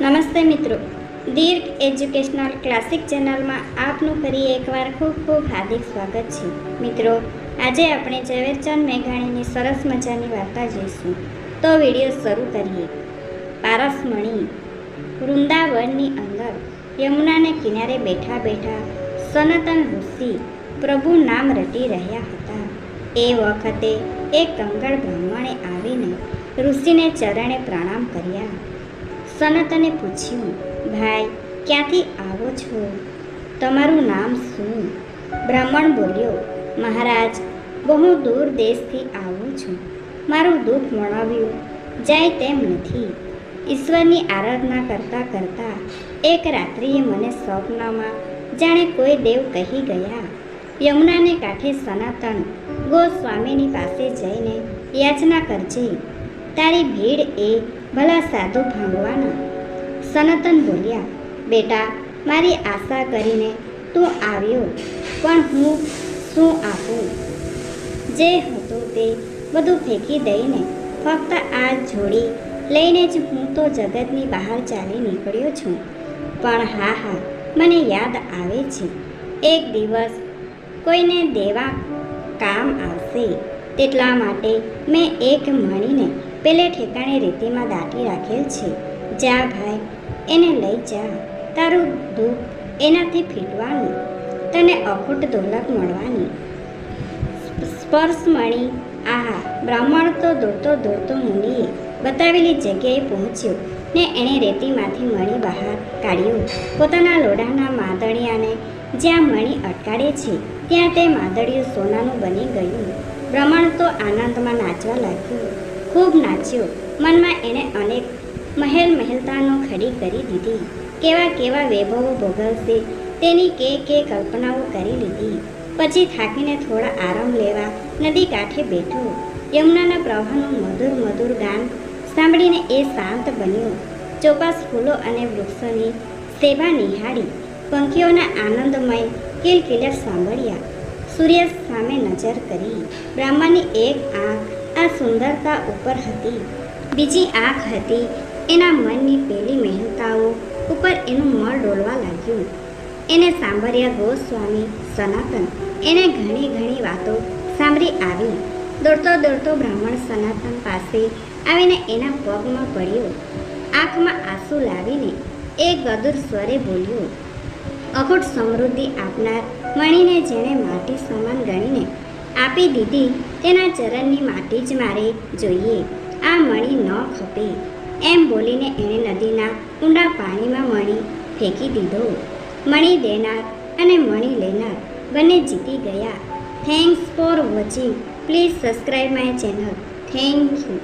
નમસ્તે મિત્રો. દીર્ઘ educational classic ચેનલમાં આપનું ફરી એકવાર ખૂબ ખૂબ હાર્દિક સ્વાગત છે. મિત્રો, આજે આપણે ઝવેરચંદ મેઘાણીની સરસ મજાની વાર્તા જોઈશું. તો વીડિયો શરૂ કરીએ. પારસમણી વૃંદાવનની અંદર યમુનાને કિનારે બેઠા બેઠા સનાતન ઋષિ પ્રભુ નામ રટી રહ્યા હતા. એ વખતે એક કંગળ બ્રાહ્મણે આવીને ઋષિને ચરણે પ્રણામ કર્યા. સનતને પૂછ્યું, ભાઈ, ક્યાંથી આવો છો? તમારું નામ શું? બ્રાહ્મણ બોલ્યો, મહારાજ, બહુ દૂર દેશથી આવું છું. મારું દુઃખ મણાવ્યું જાય તેમ નથી. ઈશ્વરની આરાધના કરતાં કરતાં એક રાત્રિએ મને સ્વપ્નમાં જાણે કોઈ દેવ કહી ગયા. યમુનાને કાંઠે સનાતન ગોસ્વામીની પાસે જઈને યાચના કરજે. તારી ભીડ એ ભલા સાધુ ભાંગવાના. સનાતન બોલ્યા, બેટા, મારી આશા કરીને તું આવ્યો, પણ હું શું આપું? જે હતું તે બધું ફેંકી દઈને ફક્ત આ જોડી લઈને જ હું તો જગતની બહાર ચાલી નીકળ્યો છું. પણ હા હા, મને યાદ આવે છે, એક દિવસ કોઈને દેવા કામ આવશે, તેટલા માટે મેં એક મણીને પેલે ઠેકાણે રેતીમાં દાટી રાખેલ છે. જા ભાઈ, એને લઈ જા. તારું દુઃખ એનાથી ફીટવાનું, તને અખૂટ દોલત મળવાની. સ્પર્શમણી આહા, બ્રાહ્મણ તો દોડતો દોડતો મુનિએ બતાવેલી જગ્યાએ પહોંચ્યો ને એણે રેતીમાંથી મણી બહાર કાઢ્યું. પોતાના લોઢાના માદળિયાને જ્યાં મણી અટકાડે છે, ત્યાં તે માદળિયું સોનાનું બની ગયું. બ્રાહ્મણ તો આનંદમાં નાચવા લાગ્યો. ખૂબ નાચ્યો. મનમાં એણે અનેક મહેલ મહેલતાનો ખડી કરી દીધી. કેવા કેવા વૈભવો ભોગવશે તેની કે કે કલ્પનાઓ કરી લીધી. પછી થાકીને થોડા આરામ લેવા નદી કાંઠે બેઠો. યમુનાના પ્રવાહનું મધુર મધુર ગાન સાંભળીને એ શાંત બન્યો. ચોપાસ ફૂલો અને વૃક્ષોની સેવા નિહાળી. પંખીઓના આનંદમય કિલકિલાટ સાંભળ્યા. સૂર્ય સામે નજર કરી. બ્રાહ્મણની એક આંખ આ સુંદરતા ઉપર હતી. બીજી આંખ હતી. એના મનની પેલી મહેનતાઓ ઉપર એનું મળ ડોલવા લાગ્યું. એને સાંભળ્યા ગોસ્વામી, સનાતન, એને ઘણી ઘણી વાતો સાંભળી આવી. દોડતો દોડતો બ્રાહ્મણ સનાતન પાસે આવીને એના પગમાં પડ્યો. આંખમાં આંસુ લાવીને એ ગદુર સ્વરે બોલ્યો અખૂટ સમૃદ્ધિ આપનાર મણીને જેણે માટી સમાન ગણીને આપી દીધી તેના ચરણની માટી જ મારે જોઈએ. આ મણી ન ખપે. એમ બોલીને એણે નદીના ઊંડા પાણીમાં મણી ફેંકી દીધો. મણી દેનાર અને મણી લેનાર બંને જીતી ગયા. Thanks for watching please subscribe my channel thank you